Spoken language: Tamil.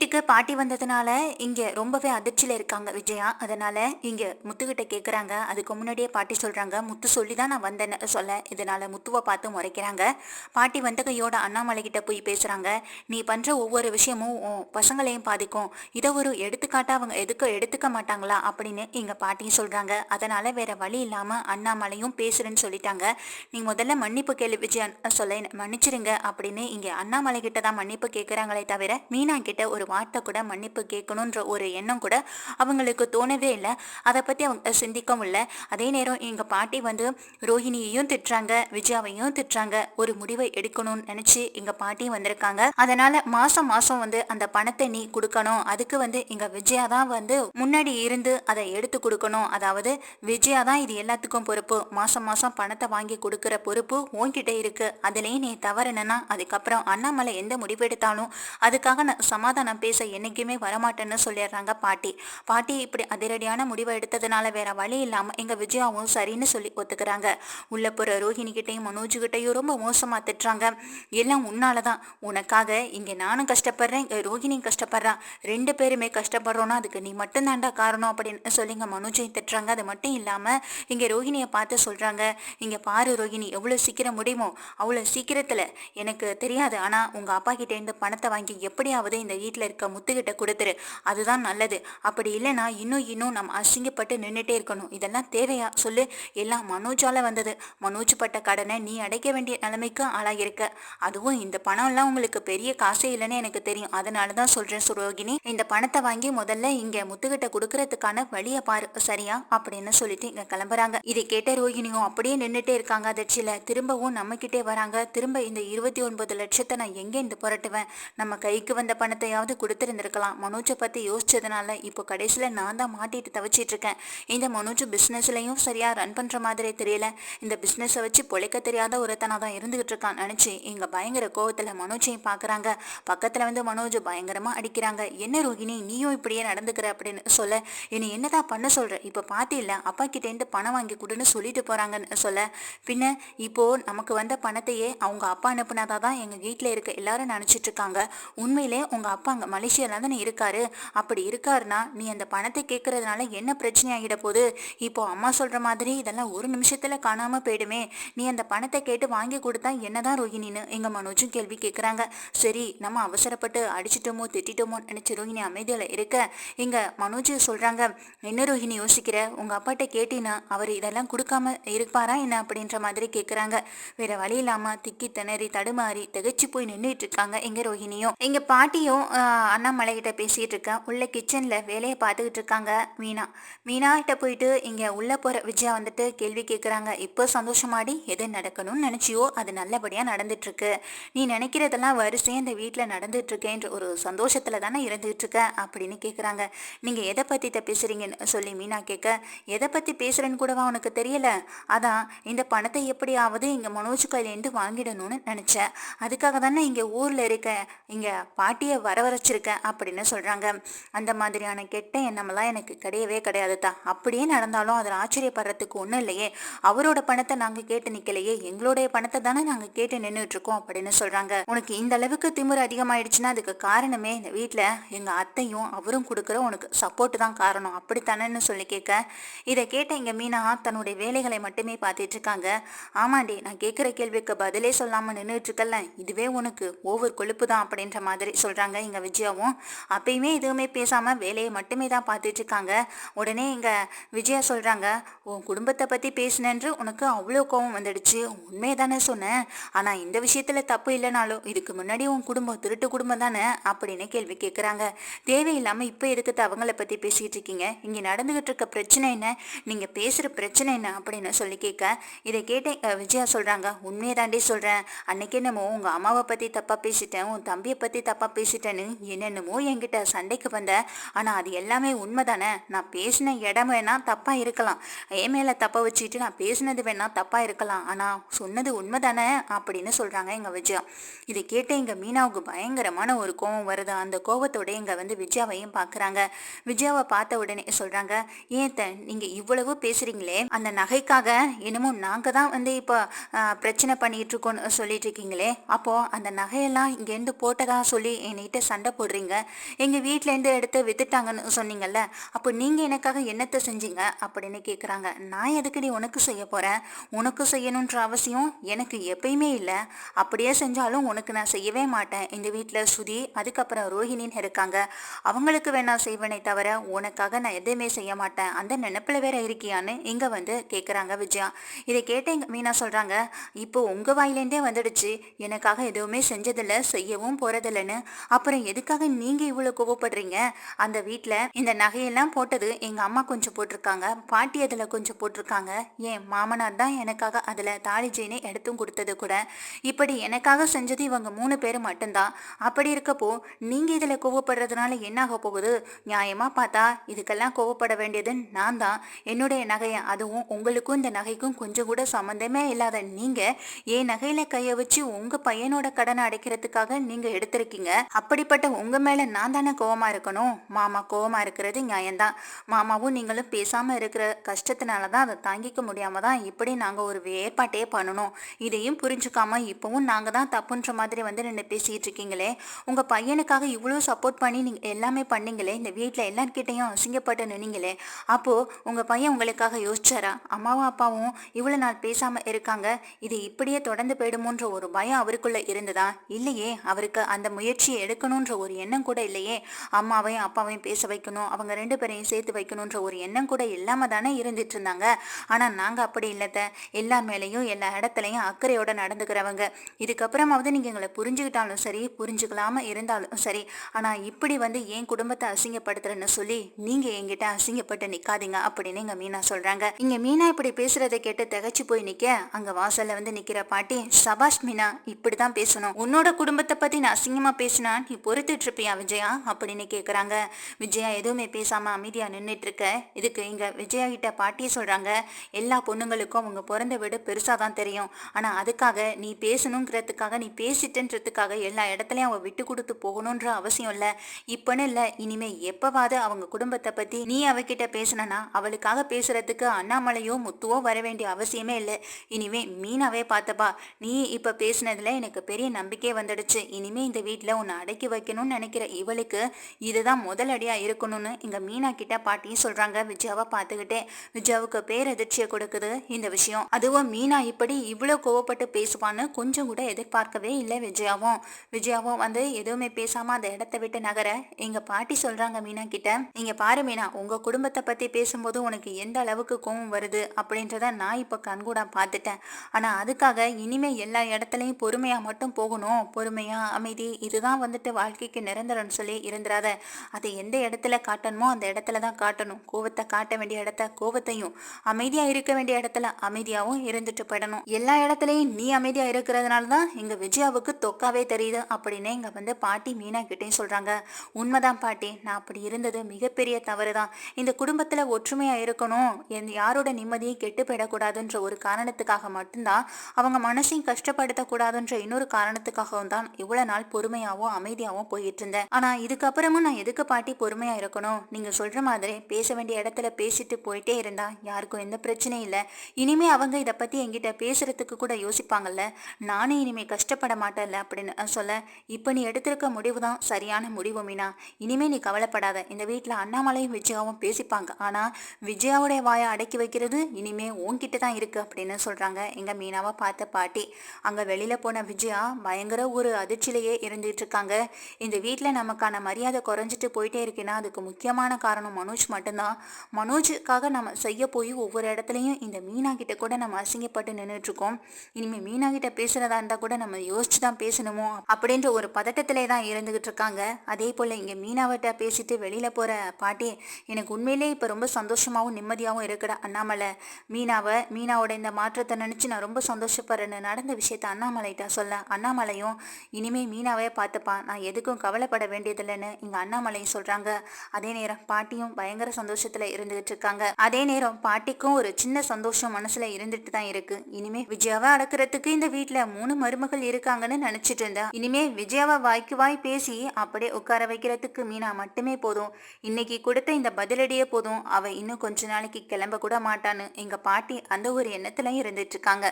வீட்டுக்கு பாட்டி வந்ததுனால இங்கே ரொம்பவே அதிர்ச்சியில் இருக்காங்க விஜயா. அதனால் இங்கே முத்துக்கிட்ட கேட்குறாங்க அதுக்கு முன்னாடியே பாட்டி சொல்கிறாங்க முத்து சொல்லி தான் நான் வந்தேன்னு சொல்ல. இதனால் முத்துவை பார்த்து முறைக்கிறாங்க. பாட்டி வந்த கையோட அண்ணாமலை கிட்ட போய் பேசுகிறாங்க நீ பண்ணுற ஒவ்வொரு விஷயமும் உன் பசங்களையும் பாதிக்கும். இதை ஒரு எடுத்துக்காட்டாக அவங்க எதுக்க எடுத்துக்க மாட்டாங்களா அப்படின்னு எங்கள் பாட்டியும் சொல்கிறாங்க அதனால் வேற வழி இல்லாமல் அண்ணாமலையும் பேசுகிறேன்னு சொல்லிட்டாங்க. நீ முதல்ல மன்னிப்பு கேள்வி விஜயா சொல்ல மன்னிச்சிருங்க அப்படின்னு இங்கே அண்ணாமலை கிட்ட தான் மன்னிப்பு கேட்குறாங்களே தவிர மீனா கிட்ட ஒரு வார்த்தை கூட மன்னிப்பு கேட்கணுன்ற ஒரு எண்ணம் கூட அவங்களுக்கு தோணவே இல்லை. அதை பற்றி அவங்க சிந்திக்கவும் இல்லை. அதே நேரம் எங்கள் பாட்டி வந்து ரோஹிணியையும் திட்டுறாங்க விஜயாவையும் திட்டுறாங்க. ஒரு முடிவை எடுக்கணும்னு நினச்சி எங்கள் பாட்டி வந்திருக்காங்க. அதனால் மாதம் மாதம் வந்து அந்த பணத்தை நீ கொடுக்கணும். அதுக்கு வந்து எங்கள் விஜயா தான் வந்து முன்னாடி இருந்து அதை எடுத்து கொடுக்கணும். அதாவது விஜயா தான் இது எல்லாத்துக்கும் பொறுப்பு. மாதம் மாதம் பணத்தை வாங்கி கொடுக்குற பொறுப்பு உன்கிட்ட இருக்குது அதுலேயும் நீ தவறுனா அதுக்கப்புறம் அண்ணாமலை எந்த முடிவு எடுத்தாலும் அதுக்காக நான் சமாதானம் பேச என்னைக்குமே வரமாட்டேன்னு சொல்லிடுறாங்க பாட்டி. பாட்டி இப்படி அதிரடியான முடிவை எடுத்ததுனால வேற வழி இல்லாம எங்க விஜயாவும் சரின்னு சொல்லி ஒத்துக்கிறாங்க. உள்ள போற ரோஹிணி கிட்டையும் மனோஜ் கிட்டையும் ரொம்ப மோசமா திட்டுறாங்க. எல்லாம் உன்னாலதான். உனக்காக இங்க நானும் கஷ்டப்படுறேன் இங்க ரோஹிணியும் கஷ்டப்படுறான். ரெண்டு பேருமே கஷ்டப்படுறோம்னா அதுக்கு நீ மட்டும்தாண்டா காரணம் அப்படின்னு சொல்லிங்க மனோஜையும் திட்டுறாங்க. அது மட்டும் இல்லாம இங்க ரோஹிணியை பார்த்து சொல்றாங்க இங்க பாரு ரோஹிணி எவ்வளவு சீக்கிரம் முடியுமோ அவ்வளவு சீக்கிரத்துல. எனக்கு தெரியாது. ஆனா உங்க அப்பா கிட்ட இருந்து பணத்தை வாங்கி எப்படியாவது இந்த வீட்டுல இருக்க முத்துக்கிட்ட கொடுத்துரு. அதுதான் நல்லது. அப்படி இல்லைன்னா இன்னும் இன்னும் நம்ம அசிங்கப்பட்டு நின்றுட்டே இருக்கணும். இதெல்லாம் தேவையா? சொல்லு. எல்லாம் மனோஜால வந்தது. மனோஜ் பட்ட கடனை நீ அடைக்க வேண்டிய நிலைமைக்கு ஆளாகிருக்க அதுவும் இந்த பணம்லாம் உங்களுக்கு பெரிய காசே இல்லைன்னு எனக்கு தெரியும். அதனால தான் சொல்றேன் சுரோகினி இந்த பணத்தை வாங்கி முதல்ல இங்க முத்துக்கிட்ட கொடுக்கறதுக்கான வழியை பாரு சரியா? அப்படின்னு சொல்லிட்டு இங்க கிளம்புறாங்க. இதை கேட்ட ரோகிணியும் அப்படியே நின்றுட்டே இருக்காங்க அதிர்ச்சியில. திரும்பவும் நம்ம கிட்டே வராங்க. திரும்ப இந்த இருபத்தி ஒன்பது லட்சத்தை நான் எங்கே இருந்து புரட்டுவேன்? நம்ம கைக்கு வந்த பணத்தையாவது கொடுத்துருந்துருக்கலாம். மனோஜை பற்றி யோசிச்சதுனால இப்போ கடைசியில் நான் தான் மாட்டிட்டு தவிச்சிட்டு இருக்கேன் இந்த மனோஜ் பிஸ்னஸ்லையும் சரியாக ரன் பண்ணுற மாதிரி தெரியல. இந்த பிஸ்னஸை வச்சு பொழைக்க தெரியாத ஒருத்தனாக தான் இருந்துகிட்டு இருக்கான் நினச்சி இங்கே பயங்கர கோவத்தில் மனோஜையும் பார்க்குறாங்க பக்கத்தில் வந்து மனோஜ் பயங்கரமாக அடிக்கிறாங்க. என்ன ரோகிணி நீயும் இப்படியே நடந்துக்கிற? அப்படின்னு சொல்ல இனி என்னதான் பண்ண சொல்கிற இப்போ பாத்தியில்ல அப்பா கிட்டேருந்து பணம் வாங்கி கொடுன்னு சொல்லிட்டு போகிறாங்கன்னு சொல்ல. பின்ன இப்போது நமக்கு வந்த பணத்தையே அவங்க அப்பா அனுப்புனதா தான் எங்கள் வீட்டில் இருக்க எல்லாரும் நினச்சிட்டு இருக்காங்க உண்மையிலே உங்கள் அப்பா அங்கே மலேசியாவில் தானே இருக்காரு. அப்படி இருக்காருன்னா நீ அந்த பணத்தை கேட்கறதுனால என்ன பிரச்சனை ஆகிட போகுது? இப்போ அம்மா சொல்கிற மாதிரி இதெல்லாம் ஒரு நிமிஷத்தில் காணாமல் போயிடுமே. நீ அந்த பணத்தை கேட்டு வாங்கி கொடுத்தா என்னதான் ரோஹினின்னு எங்கள் மனோஜும் கேள்வி கேட்குறாங்க சரி நம்ம அவசரப்பட்டு அடிச்சிட்டோமோ திட்டிட்டோமோ நினச்சி ரோஹினி அமைதியில் இருக்க. எங்கள் மனோஜ் சொல்கிறாங்க என்ன ரோஹினி யோசிக்கிற? உங்கள் அப்பாட்ட கேட்டினா அவர் இதெல்லாம் கொடுக்காம இருப்பாரா என்ன? அப்படின்ற மாதிரி கேட்குறாங்க வேற வழி இல்லாமல் திக்கி திணறி தடுமாறி திகைச்சு போய் நின்றுட்டு இருக்காங்க எங்கள் ரோஹிணியும். எங்கள் பாட்டியும் ஆஹ், அண்ணாமலை கிட்ட பேசிட்டு இருக்கா உள்ள வேலையை பார்த்துக்கிட்டு இருக்காங்க மீனா. மீனாகிட்ட போயிட்டு இங்கே உள்ளே போகிற விஜயா வந்துட்டு கேள்வி கேட்குறாங்க. இப்போ சந்தோஷமாடி? எது நடக்கணும்னு நினச்சியோ? அது நல்லபடியாக நடந்துட்டுருக்கு நீ நினைக்கிறதெல்லாம் வரிசையா இந்த வீட்டில் நடந்துகிட்ருக்கேன்ற ஒரு சந்தோஷத்தில் தானே இருந்துட்டு இருக்க அப்படின்னு கேட்குறாங்க. நீங்கள் எதை பற்றி பேசுகிறீங்கன்னு சொல்லி மீனா கேட்க எதை பற்றி பேசுகிறேன்னு கூடவா உனக்கு தெரியல? அதான் இந்த பணத்தை எப்படியாவது இங்கே மனோஜ் கையிலேருந்து வாங்கிடணும்னு நினச்சேன். அதுக்காக தானே இங்கே ஊரில் இருக்க இங்கே பாட்டியை வர வர வச்சுருக்கேன் அப்படின்னு சொல்கிறாங்க அந்த மாதிரியான கெட்ட எண்ணமெல்லாம் எனக்கு கிடையவே கிடையாது தான் அப்படியே நடந்தாலும் அதில் ஆச்சரியப்படுறதுக்கு ஒன்றும் இல்லையே. அவரோட பணத்தை நாங்கள் கேட்டு நிற்கலையே எங்களுடைய பணத்தை தானே நாங்கள் கேட்டு நின்றுட்டு இருக்கோம் அப்படின்னு சொல்கிறாங்க உனக்கு இந்த அளவுக்கு திமிர் அதிகமாயிடுச்சுன்னா அதுக்கு காரணமே இந்த வீட்டில் எங்கள் அத்தையும் அவரும் கொடுக்குற உனக்கு சப்போர்ட் தான் காரணம். அப்படித்தானேன்னு சொல்லி கேட்க இதை கேட்ட எங்கள் மீனா தன்னுடைய வேலைகளை மட்டுமே பார்த்துட்டு இருக்காங்க. ஆமாண்டி நான் கேட்குற கேள்விக்கு பதிலே சொல்லாமல் நின்றுட்டு இருக்கல இதுவே உனக்கு ஓவர் கொழுப்பு தான் அப்படின்ற மாதிரி சொல்கிறாங்க எங்கள் விஜயாவும் அப்பயுமே எதுவுமே பேசாமல் வேலையை மட்டுமே தான் பார்த்துட்டு இருக்காங்க உடனே இங்கே விஜயா சொல்கிறாங்க உன் குடும்பத்தை பற்றி பேசினன்று உனக்கு அவ்வளோ கோவம் வந்துடுச்சு. உண்மையை தானே சொன்னேன். ஆனால் இந்த விஷயத்தில் தப்பு இல்லைனாலும் இதுக்கு முன்னாடி உன் குடும்பம் திருட்டு குடும்பம் தானே? அப்படின்னு கேள்வி கேட்குறாங்க தேவையில்லாமல் இப்போ எதுக்கு அவங்கள பற்றி பேசிகிட்டு இருக்கீங்க இங்கே நடந்துகிட்டு இருக்க பிரச்சனை என்ன? நீங்கள் பேசுகிற பிரச்சனை என்ன? அப்படின்னு சொல்லி கேட்க இதை கேட்ட விஜயா சொல்கிறாங்க உண்மையை தாண்டி சொல்கிறேன் அன்னைக்கு என்னமோ உங்கள் அம்மாவை பற்றி தப்பாக பேசிட்டேன். உன் தம்பியை பற்றி தப்பாக பேசிட்டேன்னு என்னென்னமோ என்கிட்ட சண்டைக்கு வந்த. ஆனால் அது எல்லாமே உண்மை தானே நான் பேசின இடம் வேணா தப்பாக இருக்கலாம். என் மேலே தப்பை வச்சுட்டு நான் பேசினது வேணா தப்பாக இருக்கலாம். ஆனால் சொன்னது உண்மை தானே அப்படின்னு சொல்கிறாங்க எங்கள் விஜயா. இதை கேட்டு எங்கள் மீனாவுக்கு பயங்கரமான ஒரு கோவம் வருது. அந்த கோவத்தோட எங்க வந்து விஜயாவையும் பார்க்குறாங்க விஜயாவை பார்த்த உடனே சொல்கிறாங்க ஏன் த நீங்கள் இவ்வளவு பேசுகிறீங்களே அந்த நகைக்காக என்னமோ நாங்கள் தான் வந்து இப்போ பிரச்சனை பண்ணிட்டு இருக்கோம்னு சொல்லிட்டு இருக்கீங்களே? அப்போது அந்த நகையெல்லாம் இங்கேருந்து போட்டதா சொல்லி என்கிட்ட சண்டை சண்டை போடுறீங்க. எங்கள் வீட்டிலேருந்து எடுத்து வித்துட்டாங்கன்னு சொன்னீங்கல்ல அப்போ நீங்கள் எனக்காக என்னத்தை செஞ்சீங்க அப்படின்னு கேட்குறாங்க நான் எதுக்கடி உனக்கு செய்ய போகிறேன் உனக்கு செய்யணுன்ற அவசியம் எனக்கு எப்பயுமே இல்லை. அப்படியே செஞ்சாலும் உனக்கு நான் செய்யவே மாட்டேன். எங்கள் வீட்டில் சுதி அதுக்கப்புறம் ரோஹிணின்னு இருக்காங்க. அவங்களுக்கு வேணா செய்வனே தவிர உனக்காக நான் எதுவுமே செய்ய மாட்டேன். அந்த நினப்பில் வேற இருக்கியான்னு இங்கே வந்து கேட்குறாங்க விஜயா. இதை கேட்ட மீனா சொல்கிறாங்க இப்போ உங்கள் வாயிலேருந்தே வந்துடுச்சு. எனக்காக எதுவுமே செஞ்சதில்லை செய்யவும் போகிறதில்லன்னு அப்புறம் எதுக்காக நீங்கள் இவ்வளோ கோவப்படுறீங்க? அந்த வீட்டில் இந்த நகையெல்லாம் போட்டது எங்கள் அம்மா கொஞ்சம் போட்டிருக்காங்க. பாட்டி அதில் கொஞ்சம் போட்டிருக்காங்க. ஏன் மாமனார் தான் எனக்காக அதில் தாலி ஜெயினை எடுத்தும் கொடுத்தது கூட. இப்படி எனக்காக செஞ்சது இவங்க மூணு பேர் மட்டும்தான். அப்படி இருக்கப்போ நீங்கள் இதில் கோவப்படுறதுனால என்னாக போகுது? நியாயமாக பார்த்தா இதுக்கெல்லாம் கோவப்பட வேண்டியது நான் தான். என்னுடைய நகையை அதுவும் உங்களுக்கும் இந்த நகைக்கும் கொஞ்சம் கூட சம்மந்தமே இல்லாத நீங்கள் என் நகையில் கையை வச்சு உங்கள் பையனோட கடனை அடைக்கிறதுக்காக நீங்கள் எடுத்திருக்கீங்க. அப்படிப்பட்ட உங்கள் மேலே நான் தானே கோவமாக இருக்கணும்? மாமா கோவமாக இருக்கிறது நியாயம்தான். மாமாவும் நீங்களும் பேசாமல் இருக்கிற கஷ்டத்தினால தான் அதை தாங்கிக்க முடியாமல் தான் இப்படி நாங்கள் ஒரு ஏற்பாட்டே பண்ணணும். இதையும் புரிஞ்சுக்காம இப்போவும் நாங்கள் தான் தப்புன்ற மாதிரி வந்து நின்று பேசிகிட்டு இருக்கீங்களே. உங்கள் பையனுக்காக இவ்வளோ சப்போர்ட் பண்ணி நீங்கள் எல்லாமே பண்ணீங்களே. இந்த வீட்டில் எல்லார்கிட்டையும் அசிங்கப்பட்டு நின்னீங்களே. அப்போது உங்கள் பையன் உங்களுக்காக யோசிச்சாரா? அம்மாவும் அப்பாவும் இவ்வளோ நாள் பேசாமல் இருக்காங்க. இது இப்படியே தொடர்ந்து போயிடுமோன்ற ஒரு பயம் அவருக்குள்ளே இருந்ததா? இல்லையே அவருக்கு அந்த முயற்சியை எடுக்கணுன்ற ஒரு எண்ணம் கூட இல்லையே. அம்மாவையும் அப்பாவையும் பேச வைக்கணும் அவங்க ரெண்டு பேரையும் சேர்த்து வைக்கணுன்ற ஒரு எண்ணம் கூட இல்லாமல் தானே இருந்துட்டு இருந்தாங்க. ஆனால் நாங்கள் அப்படி இல்லத்த. எல்லா மேலேயும் எல்லா இடத்துலையும் அக்கறையோட நடந்துக்கிறவங்க. இதுக்கப்புறமாவது நீங்கள் எங்களை புரிஞ்சுக்கிட்டாலும் சரி புரிஞ்சுக்கலாம இருந்தாலும் சரி ஆனால் இப்படி வந்து என் குடும்பத்தை அசிங்கப்படுத்துறேன்னு சொல்லி நீங்கள் என்கிட்ட அசிங்கப்பட்டு நிற்காதீங்க அப்படின்னு எங்க மீனா சொல்கிறாங்க இங்கே மீனா இப்படி பேசுறதை கேட்டு திகச்சு போய் நிற்க அங்கே வாசல்ல வந்து நிற்கிற பாட்டி சபாஷ் மீனா இப்படி தான் பேசணும். உன்னோட குடும்பத்தை பற்றி நான் அசிங்கமாக பேசினா நீ பொறுத்துட்டு இருப்பியா விஜயா? அப்படின்னு கேட்குறாங்க விஜயா எதுவுமே பேசாமல் அமைதியாக நின்றுட்டு இருக்க இதுக்கு இங்கே விஜயா கிட்ட பாட்டியே சொல்கிறாங்க எல்லா பொண்ணுங்களுக்கும் அவங்க பிறந்த வீடு பெருசாக தான் தெரியும். ஆனால் அதுக்காக நீ பேசணுங்கிறதுக்காக நீ பேசிட்டுன்றதுக்காக எல்லா இடத்துலையும் அவள் விட்டு கொடுத்து போகணுன்ற அவசியம் இல்லை. இப்போன்னு இல்லை இனிமே எப்பவாவது அவங்க குடும்பத்தை பற்றி நீ அவகிட்ட பேசினா அவளுக்காக பேசுறதுக்கு அண்ணாமலையோ முத்துவோ வர வேண்டிய அவசியமே இல்லை. இனிமே மீனாவே பார்த்தப்பா நீ இப்போ பேசினதுல எனக்கு பெரிய நம்பிக்கை வந்துடுச்சு. இனிமே இந்த வீட்டில் உன்னை அடக்கி வைக்கணும்னு நினைக்கிற இவளுக்கு இதுதான் முதல் இருக்கணும்னு இங்க மீனா கிட்ட பாட்டியும் சொல்றாங்க. விஜயாவை பார்த்துக்கிட்டே விஜயாவுக்கு பேரதிர்ச்சியை கொடுக்குது இந்த விஷயம். அதுவும் மீனா இப்படி இவ்வளோ கோவப்பட்டு பேசுவான்னு கொஞ்சம் கூட எதிர்பார்க்கவே இல்லை விஜயாவும். விஜயாவும் வந்து எதுவுமே பேசாம அந்த இடத்த விட்டு நகர எங்க பாட்டி சொல்றாங்க மீனா கிட்ட இங்க பாரு மீனா உங்க குடும்பத்தை பத்தி பேசும்போது உனக்கு எந்த அளவுக்கு கோவம் வருது? அப்படின்றத நான் இப்ப கண்கூடா பார்த்துட்டேன். ஆனா அதுக்காக இனிமே எல்லா இடத்துலயும் பொறுமையா மட்டும் போகணும். பொறுமையா அமைதி இதுதான் வந்துட்டு வாழ்க்கை. வாழ்க்கைக்கு நிரந்தரம்னு சொல்லி இருந்துடாத அதை எந்த இடத்துல காட்டணுமோ அந்த இடத்துல தான் காட்டணும். கோவத்தை காட்ட வேண்டிய இடத்த கோவத்தையும் அமைதியா இருக்க வேண்டிய இடத்துல அமைதியாவும் இருந்துட்டு போயிடணும். எல்லா இடத்துலயும் நீ அமைதியா இருக்கிறதுனால தான் எங்க விஜயாவுக்கு தொக்காவே தெரியுது அப்படின்னு இங்க வந்து பாட்டி மீனா கிட்டேயும் சொல்றாங்க. உண்மைதான் பாட்டி. நான் அப்படி இருந்தது மிகப்பெரிய தவறு தான் இந்த குடும்பத்துல ஒற்றுமையா இருக்கணும். என் யாரோட நிம்மதியும் கெட்டு போயிடக்கூடாதுன்ற ஒரு காரணத்துக்காக மட்டும்தான் அவங்க மனசையும் கஷ்டப்படுத்தக்கூடாதுன்ற இன்னொரு காரணத்துக்காகவும் தான் இவ்வளவு நாள் பொறுமையாவும் அமைதியாவும் போயிட்டு இருந்தேன் ஆனா இதுக்கப்புறமும் நான் எதுக்கு பாட்டி பொறுமையா இருக்கணும்? நீங்க சொல்ற மாதிரி பேச வேண்டிய இடத்துல பேசிட்டு போயிட்டே இருந்தா யாருக்கும் எந்த பிரச்சனையும் இல்லை. இனிமே அவங்க இதை பத்தி என்கிட்ட பேசுறதுக்கு கூட யோசிப்பாங்கல்ல. நானே இனிமே கஷ்டப்பட மாட்டேன்ல அப்படின்னு சொல்ல இப்போ நீ எடுத்திருக்க முடிவு தான் சரியான முடிவு மீனா. இனிமே நீ கவலைப்படாத. இந்த வீட்டில் அண்ணாமலையும் விஜயாவும் பேசிப்பாங்க. ஆனால் விஜயாவுடைய வாயை அடக்கி வைக்கிறது இனிமே உன்கிட்ட தான் இருக்கு அப்படின்னு சொல்றாங்க எங்க மீனாவை பார்த்த பாட்டி. அங்க வெளியில போன விஜயா பயங்கர ஒரு அதிர்ச்சியிலேயே இருந்துட்டு இருக்காங்க. இந்த வீட்டில் நமக்கான மரியாதை குறைஞ்சிட்டு போயிட்டே இருக்குன்னா அதுக்கு முக்கியமான காரணம் மனோஜ் மட்டும்தான். மனோஜுக்காக நம்ம செய்ய போய் ஒவ்வொரு இடத்துலையும் இந்த மீனா கிட்ட கூட நம்ம அசிங்கப்பட்டு நின்றுட்டுருக்கோம் இனிமேல் மீனா கிட்ட பேசுகிறதா இருந்தால் கூட நம்ம யோசிச்சு தான் பேசணுமோ? அப்படின்ற ஒரு பதட்டத்திலே தான் இருந்துகிட்டு இருக்காங்க அதே போல் இங்கே மீனாவிட்ட பேசிட்டு வெளியில் போகிற பாட்டி எனக்கு உண்மையிலே இப்போ ரொம்ப சந்தோஷமாகவும் நிம்மதியாகவும் இருக்கிற அண்ணாமலை. மீனாவை மீனாவோட இந்த மாற்றத்தை நினச்சி நான் ரொம்ப சந்தோஷப்படுறேன்னு நடந்த விஷயத்த அண்ணாமலைகிட்ட சொல்ல அண்ணாமலையும் இனிமே மீனாவே பார்த்துப்பான். நான் எதுக்கு எதுக்கும் கவலைப்பட வேண்டியதில்லைன்னு இங்க அண்ணாமலையும் சொல்கிறாங்க அதே நேரம் பாட்டியும் பயங்கர சந்தோஷத்தில் இருந்துகிட்டு இருக்காங்க. அதே நேரம் பாட்டிக்கும் ஒரு சின்ன சந்தோஷம் மனசுல இருந்துட்டு தான் இருக்கு. இனிமே விஜயாவை அடக்கிறதுக்கு இந்த வீட்டுல மூணு மருமகள் இருக்காங்கன்னு நினைச்சிட்டு இருந்தா இனிமே விஜயாவை வாய்க்கு வாய் பேசி அப்படியே உட்கார வைக்கிறதுக்கு மீனா மட்டுமே போதும். இன்னைக்கு கொடுத்த இந்த பதிலடியே போதும். அவ இன்னும் கொஞ்ச நாளைக்கு கிளம்ப கூட மாட்டான்னு எங்க பாட்டி அந்த ஒரு எண்ணத்துல இருந்துட்டு இருக்காங்க.